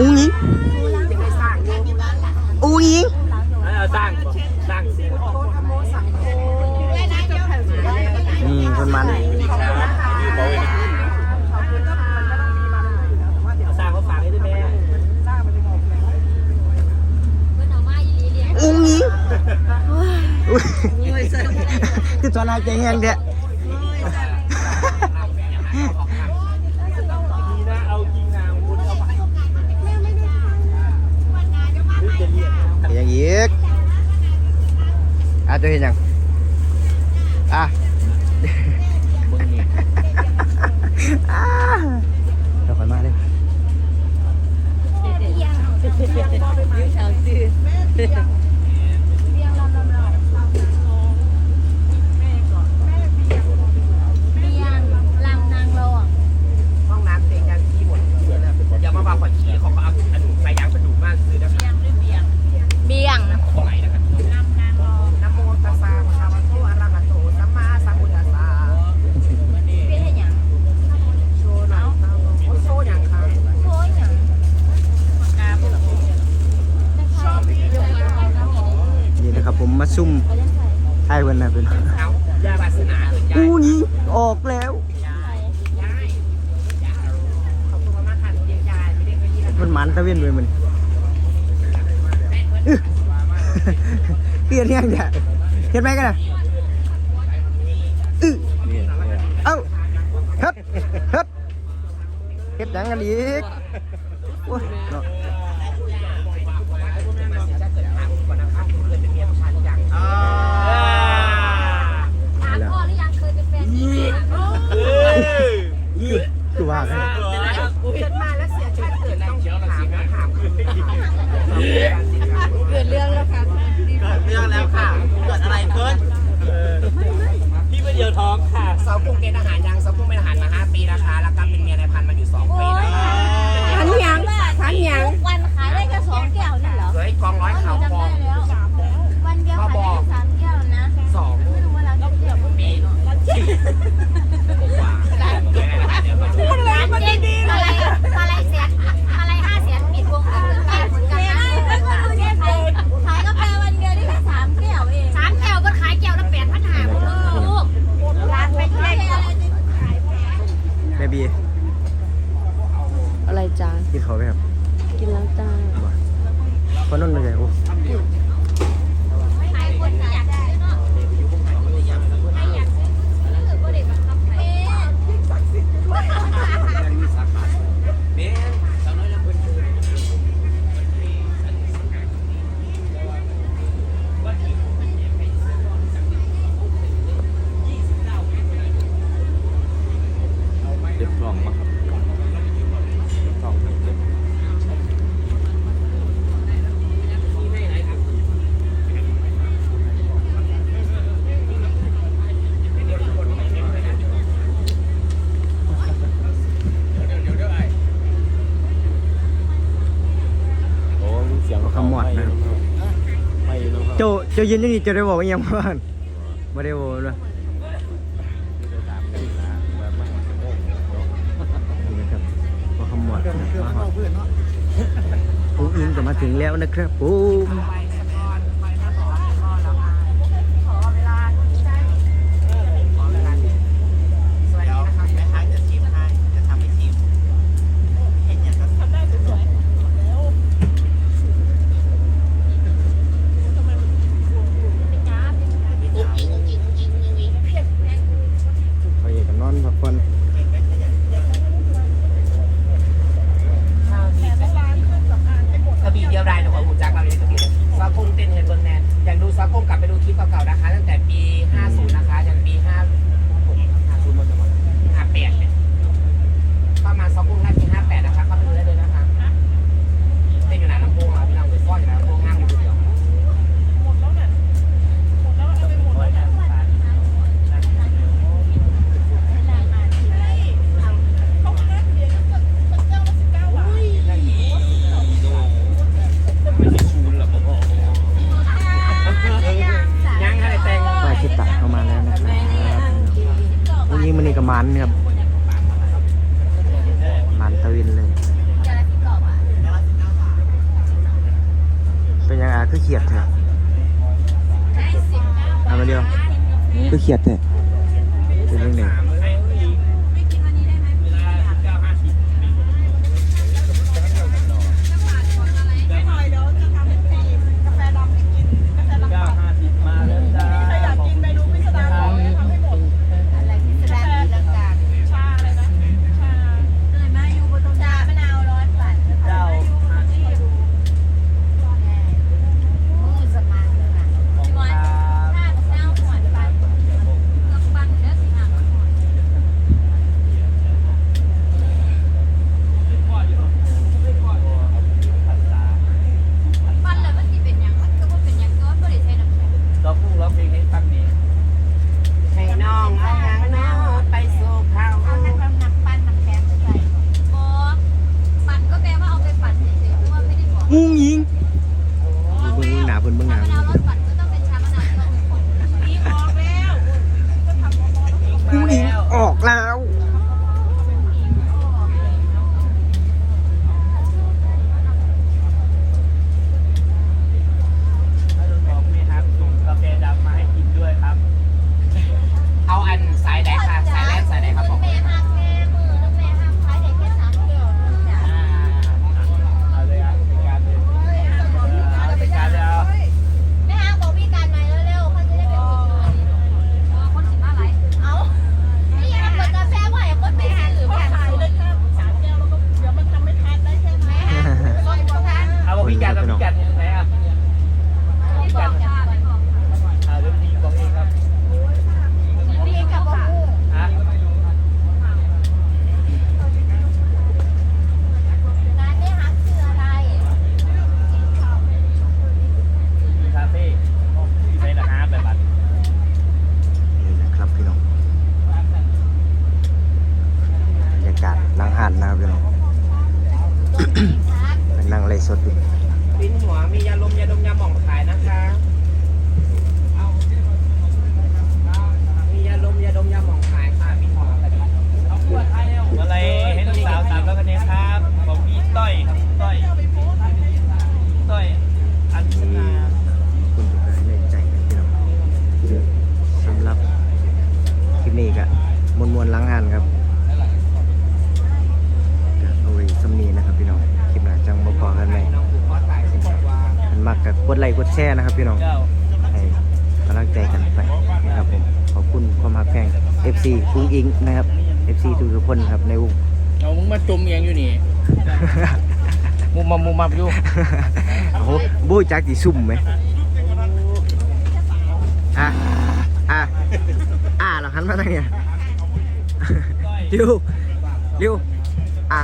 อุ้งยิงอุ้งยิงเราสร้างสร้างสิ่งนี่คนมันอุ้งยิงคือตอนหายใจแห้งเด้อ จะเห็นยังอะเบิ่งนี่เดี๋ยวคอยมาเลยเดี๋ชาวซื้ มาซุ่มใช่วันน่ะเป็นอู้ยิงออกแล้ว มันมันตะเวนไปมันเปลี่ยนยังเนี่ยเห็นไหมกันนะออเอ้าเฮ็ดเฮ็ดเฮ็ดยังกันอีกโอ้ยาวกรุงเกณฑ์ทหารยังสาวกรุงเป็นทหารมา 5 ปีนะคะ แล้วก็เป็นเมียนายพันมาอยู่ 2 ปีแล้วทันยังทันยัง จ้าเยังนี่จะได้บอกว่ายังบ้านไม่ได้บอกเลยนะครัดมาขมวดนะครับผมอินก็มาถึงแล้วนะครับผม দেখিয়াতে หม่องขายนะคะ แชร์นะครับพี่น้องให้กำลังใจกันไปนะครับผมขอบคุณความหักแพง FC ฟุ้งอิงนะครับ FC ทุกทุคนครับในวงเอามึงมาจมเองอยู่นี่ มุมมามมุมมัมอยู่โอ้โหบูจักจีซุ่มไหมอะอะอะเรางหันมาทางเนี่ยเร็วเร็วอะ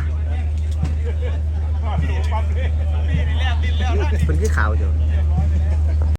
เป็นขี้ขาวจ้ะ